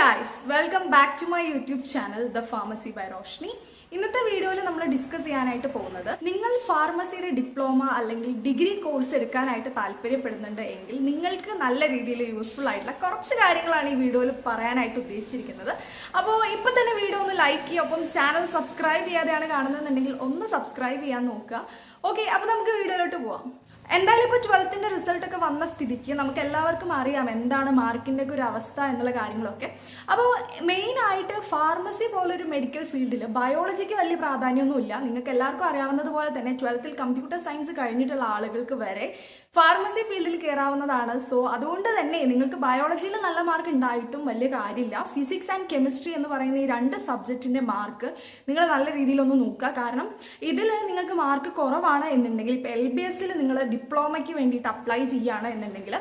Guys welcome back to my YouTube channel the pharmacy by Roshni ഇന്നത്തെ വീഡിയോയിൽ നമ്മൾ discuss ചെയ്യാനായിട്ട് പോകുന്നത് നിങ്ങൾ ഫാർമസിയുടെ ഡിപ്ലോമ അല്ലെങ്കിൽ ഡിഗ്രി കോഴ്സ് എടുക്കാനായിട്ട് താല്പര്യപ്പെടുന്നുണ്ട് എങ്കിൽ നിങ്ങൾക്ക് നല്ല രീതിയിൽ യൂസ്ഫുൾ ആയിട്ടുള്ള കുറച്ച് കാര്യങ്ങളാണ് ഈ വീഡിയോയിൽ പറയാനായിട്ട് ഉദ്ദേശിച്ചിരിക്കുന്നത്. അപ്പോൾ ഇപ്പം തന്നെ വീഡിയോ ഒന്ന് ലൈക്ക് ചെയ്യുക അപ്പം ചാനൽ സബ്സ്ക്രൈബ് ചെയ്യാതെയാണ് കാണുന്നതെന്നുണ്ടെങ്കിൽ ഒന്ന് സബ്സ്ക്രൈബ് ചെയ്യാൻ നോക്കുക. ഓക്കെ അപ്പോൾ നമുക്ക് വീഡിയോയിലോട്ട് പോവാം. എന്തായാലും ഇപ്പോൾ ട്വൽത്തിന്റെ റിസൾട്ടൊക്കെ വന്ന സ്ഥിതിക്ക് നമുക്ക് എല്ലാവർക്കും അറിയാം എന്താണ് മാർക്കിന്റെ ഒക്കെ ഒരു അവസ്ഥ എന്നുള്ള കാര്യങ്ങളൊക്കെ. അപ്പോൾ മെയിനായിട്ട് ഫാർമസി പോലൊരു മെഡിക്കൽ ഫീൽഡിൽ ബയോളജിക്ക് വലിയ പ്രാധാന്യമൊന്നുമില്ല. നിങ്ങൾക്ക് എല്ലാവർക്കും അറിയാവുന്നതുപോലെ തന്നെ ട്വൽത്തിൽ കമ്പ്യൂട്ടർ സയൻസ് കഴിഞ്ഞിട്ടുള്ള ആളുകൾക്ക് വരെ ഫാർമസി ഫീൽഡിൽ കയറാവുന്നതാണ് സോ അതുകൊണ്ട് തന്നെ നിങ്ങൾക്ക് ബയോളജിയിൽ നല്ല മാർക്ക് ഉണ്ടായിട്ടും വലിയ കാര്യമില്ല ഫിസിക്സ് ആൻഡ് കെമിസ്ട്രി എന്ന് പറയുന്ന ഈ രണ്ട് സബ്ജക്റ്റിന്റെ മാർക്ക് നിങ്ങൾ നല്ല രീതിയിലൊന്ന് നോക്കുക കാരണം ഇതിൽ നിങ്ങൾക്ക് മാർക്ക് കുറവാണ് എന്നുണ്ടെങ്കിൽ ഇപ്പോൾ എൽ ബി നിങ്ങൾ ഡിപ്ലോമയ്ക്ക് വേണ്ടിയിട്ട് അപ്ലൈ ചെയ്യുകയാണ് എന്നുണ്ടെങ്കിൽ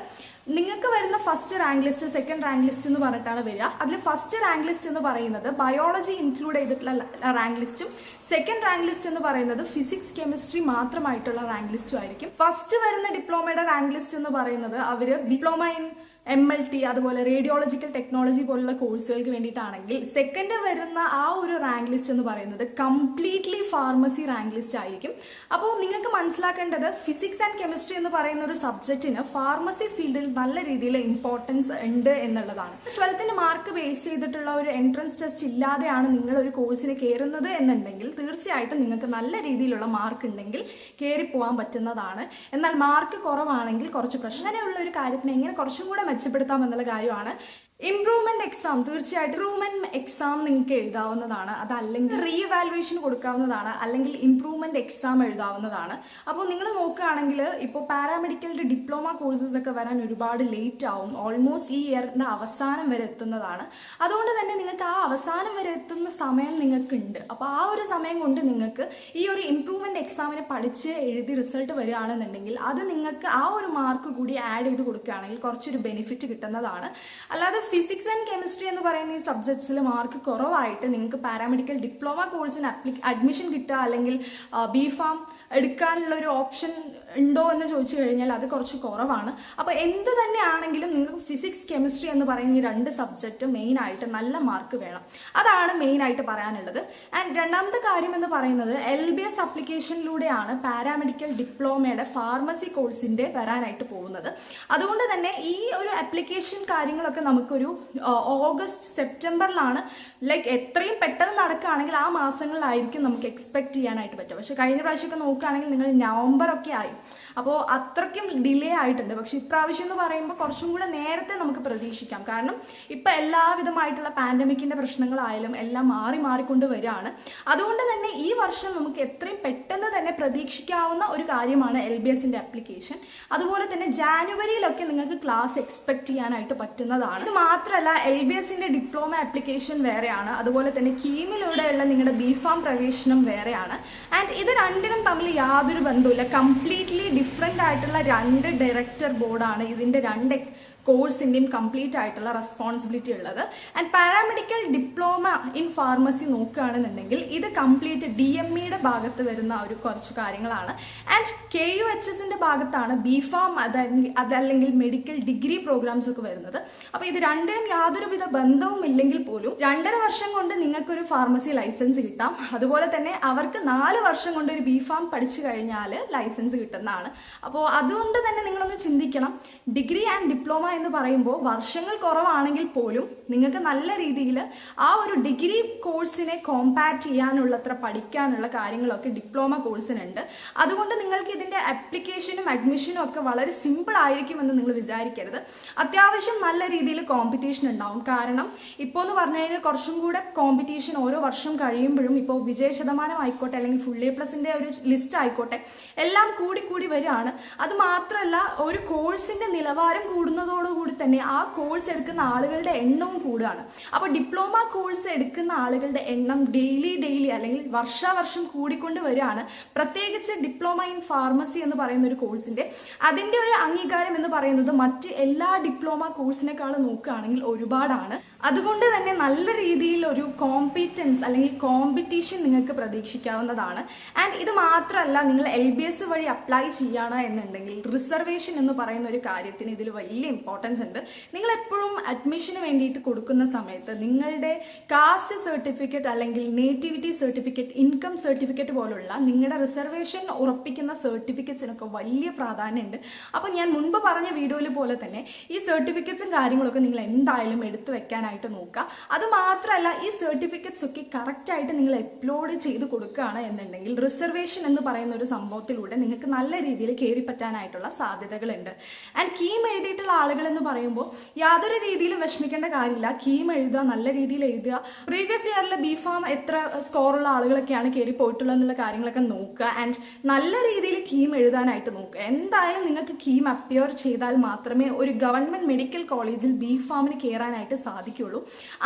നിങ്ങൾക്ക് വരുന്ന first rank list second rank list എന്ന് പറഞ്ഞിട്ടാണ് വരിക. അതിൽ ഫസ്റ്റ് റാങ്ക് ലിസ്റ്റ് എന്ന് പറയുന്നത് ബയോളജി ഇൻക്ലൂഡ് ചെയ്തിട്ടുള്ള റാങ്ക് ലിസ്റ്റും സെക്കൻഡ് റാങ്ക് ലിസ്റ്റ് എന്ന് പറയുന്നത് ഫിസിക്സ് കെമിസ്ട്രി മാത്രമായിട്ടുള്ള റാങ്ക് ലിസ്റ്റും ആയിരിക്കും. ഫസ്റ്റ് വരുന്ന ഡിപ്ലോമയുടെ റാങ്ക് ലിസ്റ്റ് എന്ന് പറയുന്നത് അവർ diploma in M L T അതുപോലെ റേഡിയോളജിക്കൽ ടെക്നോളജി പോലുള്ള കോഴ്സുകൾക്ക് വേണ്ടിയിട്ടാണെങ്കിൽ സെക്കൻഡ് വരുന്ന ആ ഒരു റാങ്ക് ലിസ്റ്റ് എന്ന് പറയുന്നത് കംപ്ലീറ്റ്ലി ഫാർമസി റാങ്ക് ലിസ്റ്റ് ആയിരിക്കും. അപ്പോൾ നിങ്ങൾക്ക് മനസ്സിലാക്കേണ്ടത് ഫിസിക്സ് ആൻഡ് കെമിസ്ട്രി എന്ന് പറയുന്ന ഒരു സബ്ജക്റ്റിന് ഫാർമസി ഫീൽഡിൽ നല്ല രീതിയിൽ ഇമ്പോർട്ടൻസ് ഉണ്ട് എന്നുള്ളതാണ്. ട്വൽത്തിന് മാർക്ക് ബേസ് ചെയ്തിട്ടുള്ള ഒരു എൻട്രൻസ് ടെസ്റ്റ് ഇല്ലാതെയാണ് നിങ്ങൾ ഒരു കോഴ്സിന് കയറുന്നത് എന്നുണ്ടെങ്കിൽ തീർച്ചയായിട്ടും നിങ്ങൾക്ക് നല്ല രീതിയിലുള്ള മാർക്ക് ഉണ്ടെങ്കിൽ കയറി പോകാൻ പറ്റുന്നതാണ്. എന്നാൽ മാർക്ക് കുറവാണെങ്കിൽ കുറച്ച് പ്രശ്നമുള്ള ഒരു കാര്യത്തിന് എങ്ങനെ കുറച്ചും കൂടെ മെച്ചപ്പെടുത്താം എന്നുള്ള കാര്യമാണ് ഇംപ്രൂവ്മെന്റ് എക്സാം തീർച്ചയായിട്ടും ഇംപ്രൂവ്മെന്റ് എക്സാം നിങ്ങൾക്ക് എഴുതാവുന്നതാണ്. അതല്ലെങ്കിൽ റീവാലുവേഷൻ കൊടുക്കാവുന്നതാണ് അല്ലെങ്കിൽ ഇംപ്രൂവ്മെന്റ് എക്സാം എഴുതാവുന്നതാണ്. അപ്പോൾ നിങ്ങൾ നോക്കുകയാണെങ്കിൽ ഇപ്പോൾ പാരാമെഡിക്കലിന്റെ ഡിപ്ലോമ കോഴ്സസ് ഒക്കെ വരാൻ ഒരുപാട് ലേറ്റ് ആവും. ഓൾമോസ്റ്റ് ഈ ഇയറിന്റെ അവസാനം വരെ എത്തുന്നതാണ്. അതുകൊണ്ട് തന്നെ നിങ്ങൾക്ക് ആ അവസാനം വരെ എത്തുന്ന സമയം നിങ്ങൾക്കുണ്ട്. അപ്പോൾ ആ ഒരു സമയം കൊണ്ട് നിങ്ങൾക്ക് ഈ ഒരു ഇംപ്രൂവ്മെന്റ് എക്സാമിനെ പഠിച്ച് എഴുതി റിസൾട്ട് വരികയാണെന്നുണ്ടെങ്കിൽ അത് നിങ്ങൾക്ക് ആ ഒരു മാർക്ക് കൂടി ആഡ് ചെയ്ത് കൊടുക്കുകയാണെങ്കിൽ കുറച്ചൊരു ബെനിഫിറ്റ് കിട്ടുന്നതാണ്. അല്ലാതെ ഫിസിക്സ് ആൻഡ് കെമിസ്ട്രി എന്ന് പറയുന്ന ഈ സബ്ജക്ട്സിൽ മാർക്ക് കുറവായിട്ട് നിങ്ങൾക്ക് പാരാമെഡിക്കൽ ഡിപ്ലോമ കോഴ്സിന് അപ്ലി അഡ്മിഷൻ കിട്ടുക അല്ലെങ്കിൽ ബി ഫാം എടുക്കാനുള്ള ഒരു ഓപ്ഷൻ ഉണ്ടോ എന്ന് ചോദിച്ചു കഴിഞ്ഞാൽ അത് കുറച്ച് കുറവാണ്. അപ്പോൾ എന്ത് തന്നെയാണെങ്കിലും നിങ്ങൾക്ക് ഫിസിക്സ് കെമിസ്ട്രി എന്ന് പറയുന്ന ഈ രണ്ട് സബ്ജക്റ്റ് മെയിനായിട്ട് നല്ല മാർക്ക് വേണം. അതാണ് മെയിനായിട്ട് പറയാനുള്ളത്. ആൻഡ് രണ്ടാമത്തെ കാര്യം എന്ന് പറയുന്നത് എൽ ബി എസ് അപ്ലിക്കേഷനിലൂടെയാണ് പാരാമെഡിക്കൽ ഡിപ്ലോമയുടെ ഫാർമസി കോഴ്സിന്റെ വരാനായിട്ട് പോകുന്നത്. അതുകൊണ്ട് തന്നെ ഈ ഒരു അപ്ലിക്കേഷൻ കാര്യങ്ങളൊക്കെ നമുക്കൊരു ഓഗസ്റ്റ് സെപ്റ്റംബറിലാണ് ലൈക്ക് എത്രയും പെട്ടെന്ന് നടക്കുകയാണെങ്കിൽ ആ മാസങ്ങളിലായിരിക്കും നമുക്ക് എക്സ്പെക്ട് ചെയ്യാനായിട്ട് പറ്റുക. പക്ഷേ കഴിഞ്ഞ പ്രാവശ്യമൊക്കെ നോക്കുകയാണെങ്കിൽ നിങ്ങൾ നവംബർ ഒക്കെ ആയി. അപ്പോൾ അത്രയ്ക്കും ഡിലേ ആയിട്ടുണ്ട്. പക്ഷെ ഇപ്രാവശ്യം എന്ന് പറയുമ്പോൾ കുറച്ചും കൂടെ നേരത്തെ നമുക്ക് പ്രതീക്ഷിക്കാം. കാരണം ഇപ്പം എല്ലാവിധമായിട്ടുള്ള പാൻഡമിക്കിന്റെ പ്രശ്നങ്ങളായാലും എല്ലാം മാറി മാറിക്കൊണ്ട് വരികയാണ്. അതുകൊണ്ട് തന്നെ ഈ വർഷം നമുക്ക് എത്രയും പെട്ടെന്ന് തന്നെ പ്രതീക്ഷിക്കാവുന്ന ഒരു കാര്യമാണ് എൽ ബി എസിന്റെ അപ്ലിക്കേഷൻ അതുപോലെ തന്നെ ജാനുവരിയിലൊക്കെ നിങ്ങൾക്ക് ക്ലാസ് എക്സ്പെക്ട് ചെയ്യാനായിട്ട് പറ്റുന്നതാണ്. ഇത് മാത്രമല്ല എൽ ബി എസിന്റെ ഡിപ്ലോമ ആപ്ലിക്കേഷൻ വേറെയാണ്. അതുപോലെ തന്നെ കീമിലൂടെയുള്ള നിങ്ങളുടെ ബി ഫാം പ്രവേശനം വേറെയാണ്. ആൻഡ് ഇത് രണ്ടിനും തമ്മിൽ യാതൊരു ബന്ധവുമില്ല. കംപ്ലീറ്റ്ലി ഡിഫറെന്റ് ആയിട്ടുള്ള രണ്ട് ഡയറക്ടർ ബോർഡാണ് ഇതിന്റെ രണ്ട് കോഴ്സിന്റെയും കംപ്ലീറ്റ് ആയിട്ടുള്ള റെസ്പോൺസിബിലിറ്റി ഉള്ളത്. And paramedical diploma in pharmacy നോക്കുകയാണെന്നുണ്ടെങ്കിൽ ഇത് കംപ്ലീറ്റ് ഡി എം ഇയുടെ ഭാഗത്ത് വരുന്ന ഒരു കുറച്ച് കാര്യങ്ങളാണ്. ആൻഡ് കെ യു എച്ച് എസിന്റെ ഭാഗത്താണ് ബി ഫാം അതല്ലെങ്കിൽ മെഡിക്കൽ ഡിഗ്രി പ്രോഗ്രാംസ് ഒക്കെ വരുന്നത്. അപ്പോൾ ഇത് രണ്ടിനും യാതൊരുവിധ ബന്ധവും ഇല്ലെങ്കിൽ പോലും രണ്ടര വർഷം കൊണ്ട് നിങ്ങൾക്കൊരു ഫാർമസി ലൈസൻസ് കിട്ടാം. അതുപോലെ തന്നെ അവർക്ക് നാല് വർഷം കൊണ്ട് ഒരു ബി ഫാം പഠിച്ചു കഴിഞ്ഞാൽ ലൈസൻസ് കിട്ടുന്നതാണ്. അപ്പോൾ അതുകൊണ്ട് തന്നെ നിങ്ങളൊന്ന് ചിന്തിക്കണം. ഡിഗ്രി ആൻഡ് ഡിപ്ലോമ എന്ന് പറയുമ്പോൾ വർഷങ്ങൾ കുറവാണെങ്കിൽ പോലും നിങ്ങൾക്ക് നല്ല രീതിയിൽ ആ ഒരു ഡിഗ്രി കോഴ്സിനെ കോമ്പാക്റ്റ് ചെയ്യാനുള്ളത്ര പഠിക്കാനുള്ള കാര്യങ്ങളൊക്കെ ഡിപ്ലോമ കോഴ്സിനുണ്ട്. അതുകൊണ്ട് നിങ്ങൾക്ക് ഇതിന്റെ അപ്ലിക്കേഷനും അഡ്മിഷനും ഒക്കെ വളരെ സിമ്പിൾ ആയിരിക്കുമെന്ന് നിങ്ങൾ വിചാരിക്കരുത്. അത്യാവശ്യം നല്ല രീതിയിൽ കോമ്പറ്റീഷൻ ഉണ്ടാവും. കാരണം ഇപ്പോൾ എന്ന് പറഞ്ഞു കഴിഞ്ഞാൽ കുറച്ചും കൂടെ കോമ്പറ്റീഷൻ ഓരോ വർഷം കഴിയുമ്പോഴും ഇപ്പോൾ വിജയ ശതമാനം ആയിക്കോട്ടെ അല്ലെങ്കിൽ ഫുൾ എ പ്ലസിന്റെ ഒരു ലിസ്റ്റ് ആയിക്കോട്ടെ എല്ലാം കൂടി കൂടി വരികയാണ്. അത് മാത്രമല്ല ഒരു കോഴ്സിന്റെ നിലവാരം കൂടുന്നതോടുകൂടി തന്നെ ആ കോഴ്സ് എടുക്കുന്ന ആളുകളുടെ എണ്ണവും കൂടുകയാണ്. അപ്പോൾ ഡിപ്ലോമ കോഴ്സ് എടുക്കുന്ന ആളുകളുടെ എണ്ണം ഡെയിലി ഡെയിലി അല്ലെങ്കിൽ വർഷാവർഷം കൂടിക്കൊണ്ട് വരികയാണ്. പ്രത്യേകിച്ച് ഡിപ്ലോമ ഇൻ ഫാർമസി എന്ന് പറയുന്ന ഒരു കോഴ്സിന്റെ അതിന്റെ ഒരു അംഗീകാരം എന്ന് പറയുന്നത് മറ്റ് എല്ലാ ഡിപ്ലോമ കോഴ്സിനേക്കാളും നോക്കുകയാണെങ്കിൽ ഒരുപാടാണ്. അതുകൊണ്ട് തന്നെ നല്ല രീതിയിൽ ഒരു കോമ്പിറ്റൻസ് അല്ലെങ്കിൽ കോമ്പറ്റീഷൻ നിങ്ങൾക്ക് പ്രതീക്ഷിക്കാവുന്നതാണ്. ആൻഡ് ഇത് മാത്രമല്ല നിങ്ങൾ എൽ ബി എസ് വഴി അപ്ലൈ ചെയ്യാണ് എന്നുണ്ടെങ്കിൽ റിസർവേഷൻ എന്ന് പറയുന്ന ഒരു കാര്യത്തിന് ഇതിൽ വലിയ ഇമ്പോർട്ടൻസ് ഉണ്ട്. നിങ്ങൾ എപ്പോഴും അഡ്മിഷന് വേണ്ടിയിട്ട് കൊടുക്കുന്ന സമയത്ത് നിങ്ങളുടെ കാസ്റ്റ് സർട്ടിഫിക്കറ്റ് അല്ലെങ്കിൽ നേറ്റിവിറ്റി സർട്ടിഫിക്കറ്റ് ഇൻകം സർട്ടിഫിക്കറ്റ് പോലുള്ള നിങ്ങളുടെ റിസർവേഷൻ ഉറപ്പിക്കുന്ന സർട്ടിഫിക്കറ്റ്സിനൊക്കെ വലിയ പ്രാധാന്യമുണ്ട് അപ്പോൾ ഞാൻ മുൻപ് പറഞ്ഞ വീഡിയോയിൽ പോലെ തന്നെ ഈ സർട്ടിഫിക്കറ്റ്സും കാര്യങ്ങളൊക്കെ നിങ്ങൾ എന്തായാലും എടുത്തു വെക്കാനായിട്ട് നോക്കുക. അത് മാത്രമല്ല ഈ സർട്ടിഫിക്കറ്റ്സ് ഒക്കെ കറക്റ്റായിട്ട് നിങ്ങൾ അപ്ലോഡ് ചെയ്ത് കൊടുക്കുകയാണ് എന്നുണ്ടെങ്കിൽ റിസർവേഷൻ എന്ന് പറയുന്ന ഒരു സംഭവത്തിലൂടെ നിങ്ങൾക്ക് നല്ല രീതിയിൽ കയറി പറ്റാനായിട്ടുള്ള സാധ്യതകളുണ്ട്. ആൻഡ് കീം എഴുതിയിട്ടുള്ള ആളുകൾ എന്ന് പറയുമ്പോൾ യാതൊരു രീതിയിലും വിഷമിക്കേണ്ട കാര്യമില്ല. കീം എഴുതുക നല്ല രീതിയിൽ എഴുതുക. പ്രീവിയസ് ഇയറിൽ ബി ഫാം എത്ര സ്കോറുള്ള ആളുകളൊക്കെയാണ് കയറി പോയിട്ടുള്ളത് എന്നുള്ള കാര്യങ്ങളൊക്കെ നോക്കുക. ആൻഡ് നല്ല രീതിയിൽ കീം എഴുതാനായിട്ട് നോക്കുക. എന്തായാലും നിങ്ങൾക്ക് കീം അപ്പിയർ ചെയ്താൽ മാത്രമേ ഒരു ഗവൺമെന്റ് മെഡിക്കൽ കോളേജിൽ ബി ഫാമിന് കയറാനായിട്ട് സാധിക്കുള്ളൂ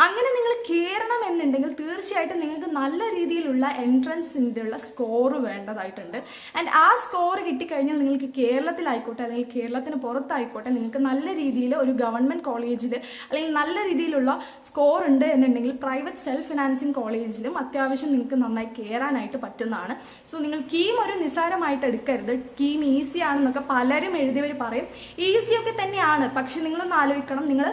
അങ്ങനെ നിങ്ങൾ കയറണം എന്നുണ്ടെങ്കിൽ തീർച്ചയായിട്ടും നിങ്ങൾക്ക് നല്ല രീതിയിലുള്ള എൻട്രൻസിന്റെ ഉള്ള സ്കോർ വേണ്ടതായിട്ടുണ്ട്. ആൻഡ് ആ സ്കോർ കിട്ടിക്കഴിഞ്ഞാൽ നിങ്ങൾക്ക് കേരളത്തിലായിക്കോട്ടെ അല്ലെങ്കിൽ കേരളത്തിന് പുറത്തായിക്കോട്ടെ നിങ്ങൾക്ക് നല്ല രീതിയിൽ ഒരു ഗവൺമെന്റ് കോളേജിൽ അല്ലെങ്കിൽ നല്ല രീതിയിലുള്ള സ്കോർ ഉണ്ട് എന്നുണ്ടെങ്കിൽ പ്രൈവറ്റ് സെൽഫ് ഫിനാൻസിങ് കോളേജിലും അത്യാവശ്യം നിങ്ങൾക്ക് നന്നായി കയറാനായിട്ട് പറ്റുന്നതാണ്. സോ നിങ്ങൾ കീം ഒരു നിസ്സാരമായിട്ട് എടുക്കരുത്. കീം ഈസി ആണെന്നൊക്കെ പലരും എഴുതിയവർ പറയും. ഈസിയൊക്കെ തന്നെയാണ്. പക്ഷെ നിങ്ങളൊന്ന് ആലോചിക്കണം. നിങ്ങൾ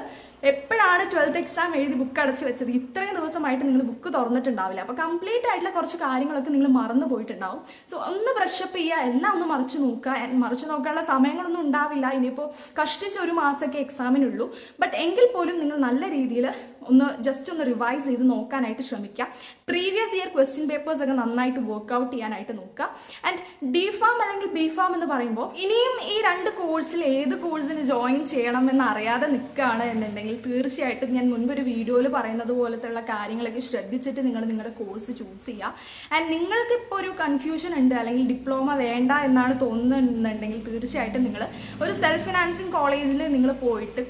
എപ്പോഴാണ് ട്വൽത്ത് എക്സാം എഴുതി ബുക്ക് അടച്ച് വെച്ചത്? ഇത്രയും ദിവസമായിട്ട് നിങ്ങൾ ബുക്ക് തുറന്നിട്ടുണ്ടാവില്ല. അപ്പോൾ കംപ്ലീറ്റ് ആയിട്ടുള്ള കുറച്ച് കാര്യങ്ങളൊക്കെ നിങ്ങൾ മറന്നു പോയിട്ടുണ്ടാവും. സോ ഒന്ന് ബ്രഷപ്പ് ചെയ്യുക എല്ലാം ഒന്ന് മറിച്ച് നോക്കുക. മറിച്ച് നോക്കാനുള്ള സമയങ്ങളൊന്നും ഉണ്ടാവില്ല. ഇനിയിപ്പോൾ കഷ്ടിച്ച് ഒരു മാസമൊക്കെ എക്സാമിനുള്ളൂ ബട്ട് എങ്കിൽ പോലും നിങ്ങൾ നല്ല രീതിയിൽ ഒന്ന് ജസ്റ്റ് ഒന്ന് റിവൈസ് ചെയ്ത് നോക്കാനായിട്ട് ശ്രമിക്കുക പ്രീവിയസ് ഇയർ ക്വസ്റ്റ്യൻ പേപ്പേഴ്സ് ഒക്കെ നന്നായിട്ട് വർക്ക്ഔട്ട് ചെയ്യാനായിട്ട് നോക്കുക. ആൻഡ് ഡി ഫാം അല്ലെങ്കിൽ ബി ഫാം എന്ന് പറയുമ്പോൾ ഇനിയും ഈ രണ്ട് കോഴ്സിൽ ഏത് കോഴ്സിന് ജോയിൻ ചെയ്യണം എന്ന് അറിയാതെ നിൽക്കുകയാണ് എന്നുണ്ടെങ്കിൽ തീർച്ചയായിട്ടും ഞാൻ മുൻപ് ഒരു വീഡിയോയിൽ പറയുന്നത് പോലത്തുള്ള കാര്യങ്ങളൊക്കെ ശ്രദ്ധിച്ചിട്ട് നിങ്ങൾ നിങ്ങളുടെ കോഴ്സ് ചൂസ് ചെയ്യുക. ആൻഡ് നിങ്ങൾക്ക് ഇപ്പോൾ ഒരു കൺഫ്യൂഷൻ ഉണ്ട് അല്ലെങ്കിൽ ഡിപ്ലോമ വേണ്ട എന്നാണ് തോന്നുന്നുണ്ടെങ്കിൽ തീർച്ചയായിട്ടും നിങ്ങൾ ഒരു സെൽഫ് ഫിനാൻസിങ് കോളേജിൽ നിങ്ങൾ പോയിട്ട്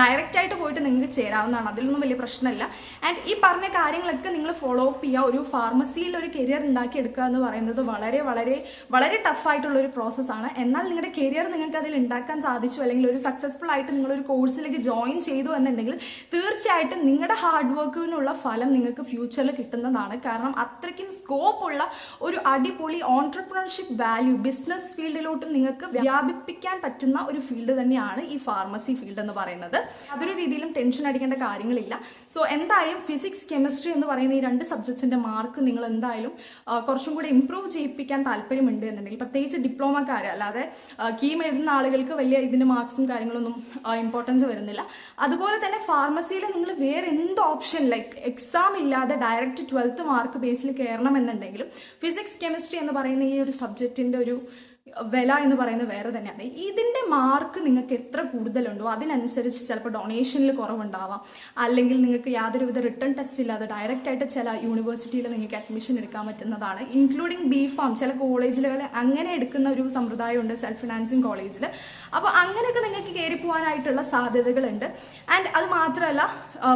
ഡയറക്റ്റ് ആയിട്ട് പോയിട്ട് നിങ്ങൾക്ക് ചേരാവുന്നതാണ്. അതിലൊന്നും വലിയ പ്രശ്നമില്ല. ആൻഡ് ഈ പറഞ്ഞ കാര്യങ്ങളൊക്കെ നിങ്ങൾ ഫോളോ അപ്പ് ചെയ്യുക ഒരു ഫാർമസിയിൽ ഒരു കരിയർ ഉണ്ടാക്കിയെടുക്കുക എന്ന് പറയുന്നത് വളരെ വളരെ വളരെ ടഫായിട്ടുള്ള ഒരു പ്രോസസ്സാണ് എന്നാൽ നിങ്ങളുടെ കരിയർ നിങ്ങൾക്ക് അതിൽ ഉണ്ടാക്കാൻ സാധിച്ചു അല്ലെങ്കിൽ ഒരു സക്സസ്ഫുൾ ആയിട്ട് നിങ്ങളൊരു കോഴ്സിലേക്ക് ജോയിൻ ചെയ്തു എന്നുണ്ടെങ്കിൽ തീർച്ചയായിട്ടും നിങ്ങളുടെ ഹാർഡ് വർക്കിനുള്ള ഫലം നിങ്ങൾക്ക് ഫ്യൂച്ചറിൽ കിട്ടുന്നതാണ്. കാരണം അത്രയ്ക്കും സ്കോപ്പ് ഉള്ള ഒരു അടിപൊളി ഓൺടർപ്രണർഷിപ്പ് വാല്യൂ ബിസിനസ് ഫീൽഡിലോട്ടും നിങ്ങൾക്ക് വ്യാപിപ്പിക്കാൻ പറ്റുന്ന ഒരു ഫീൽഡ് തന്നെയാണ് ഈ ഫാർമസി ഫീൽഡ് എന്ന് പറയുന്നത്. അതൊരു രീതിയിലും ടെൻഷൻ അടിക്കേണ്ട കാര്യങ്ങളില്ല. സോ എന്തായാലും ഫിസിക്സ് കെമിസ്ട്രി എന്ന് പറയുന്ന ഈ രണ്ട് സബ്ജക്ട്സിന്റെ മാർക്ക് നിങ്ങൾ എന്തായാലും കുറച്ചും കൂടി ഇമ്പ്രൂവ് ചെയ്യിപ്പിക്കാൻ താല്പര്യമുണ്ട് എന്നുണ്ടെങ്കിൽ പ്രത്യേകിച്ച് ഡിപ്ലോമക്കാർ അല്ലാതെ കീം എഴുതുന്ന ആളുകൾക്ക് വലിയ ഇതിന്റെ മാർക്സും കാര്യങ്ങളൊന്നും ഇമ്പോർട്ടൻസ് വരുന്നില്ല. അതുപോലെ തന്നെ ഫാർമസിയിൽ നിങ്ങൾ വേറെ എന്ത് ഓപ്ഷൻ ലൈക്ക് എക്സാം ഇല്ലാതെ ഡയറക്റ്റ് ട്വൽത്ത് മാർക്ക് ബേസിൽ കയറണം എന്നുണ്ടെങ്കിലും ഫിസിക്സ് കെമിസ്ട്രി എന്ന് പറയുന്ന ഈ ഒരു സബ്ജക്റ്റിന്റെ ഒരു വില എന്ന് പറയുന്നത് വേറെ തന്നെയാണ്. ഇതിന്റെ മാർക്ക് നിങ്ങൾക്ക് എത്ര കൂടുതലുണ്ടോ അതിനനുസരിച്ച് ചിലപ്പോൾ ഡൊണേഷനിൽ കുറവുണ്ടാവാം. അല്ലെങ്കിൽ നിങ്ങൾക്ക് യാതൊരുവിധ റിട്ടേൺ ടെസ്റ്റ് ഇല്ലാതെ ഡയറക്റ്റായിട്ട് ചില യൂണിവേഴ്സിറ്റിയിൽ നിങ്ങൾക്ക് അഡ്മിഷൻ എടുക്കാൻ പറ്റുന്നതാണ്. ഇൻക്ലൂഡിങ് ബി ഫാം ചില കോളേജുകളിൽ അങ്ങനെ എടുക്കുന്ന ഒരു സമ്പ്രദായമുണ്ട് സെൽഫ് ഫിനാൻസിങ് കോളേജിൽ അപ്പോൾ അങ്ങനെയൊക്കെ നിങ്ങൾക്ക് കയറി പോകാനായിട്ടുള്ള സാധ്യതകളുണ്ട്. ആൻഡ് അത് മാത്രമല്ല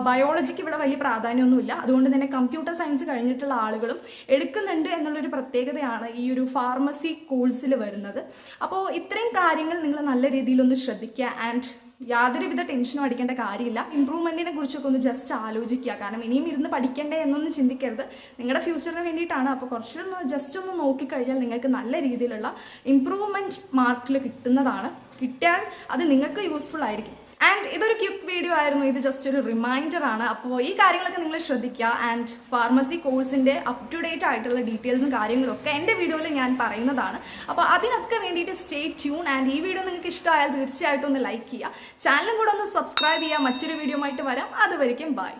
ബയോളജിക്ക് ഇവിടെ വലിയ പ്രാധാന്യമൊന്നുമില്ല. അതുകൊണ്ട് തന്നെ കമ്പ്യൂട്ടർ സയൻസ് കഴിഞ്ഞിട്ടുള്ള ആളുകളും എടുക്കുന്നുണ്ട് എന്നുള്ളൊരു പ്രത്യേകതയാണ് ഈ ഒരു ഫാർമസി കോഴ്സിൽ വരുന്നത്. അപ്പോൾ ഇത്രയും കാര്യങ്ങൾ നിങ്ങൾ നല്ല രീതിയിലൊന്ന് ശ്രദ്ധിക്കുക ആൻഡ് യാതൊരുവിധ ടെൻഷനും അടിക്കേണ്ട കാര്യമില്ല. ഇമ്പ്രൂവ്മെന്റിനെ കുറിച്ചൊക്കെ ഒന്ന് ജസ്റ്റ് ആലോചിക്കുക. കാരണം ഇനിയും ഇരുന്ന് പഠിക്കണ്ടേ എന്നൊന്നും ചിന്തിക്കരുത്. നിങ്ങളുടെ ഫ്യൂച്ചറിന് വേണ്ടിയിട്ടാണ്. അപ്പോൾ കുറച്ചൊന്ന് ജസ്റ്റ് ഒന്ന് നോക്കിക്കഴിഞ്ഞാൽ നിങ്ങൾക്ക് നല്ല രീതിയിലുള്ള ഇമ്പ്രൂവ്മെന്റ് മാർക്കിൽ കിട്ടുന്നതാണ്. കിട്ടിയാൽ അത് നിങ്ങൾക്ക് യൂസ്ഫുൾ ആയിരിക്കും. ആൻഡ് ഇതൊരു ക്യുക്ക് വീഡിയോ ആയിരുന്നു. ഇത് ജസ്റ്റ് ഒരു റിമൈൻഡർ ആണ്. അപ്പോൾ ഈ കാര്യങ്ങളൊക്കെ നിങ്ങൾ ശ്രദ്ധിക്കുക. ആൻഡ് ഫാർമസി കോഴ്സിന്റെ അപ് ടു ഡേറ്റ് ആയിട്ടുള്ള ഡീറ്റെയിൽസും കാര്യങ്ങളും ഒക്കെ എന്റെ വീഡിയോയിൽ ഞാൻ പറയുന്നതാണ്. അപ്പോൾ അതിനൊക്കെ വേണ്ടിയിട്ട് സ്റ്റേ ട്യൂൺ ആൻഡ് ഈ വീഡിയോ നിങ്ങൾക്ക് ഇഷ്ടമായാൽ തീർച്ചയായിട്ടും ഒന്ന് ലൈക്ക് ചെയ്യുക. ചാനലും കൂടെ ഒന്ന് സബ്സ്ക്രൈബ് ചെയ്യുക. മറ്റൊരു വീഡിയോ ആയിട്ട് വരാം. അതുവരെയും ബൈ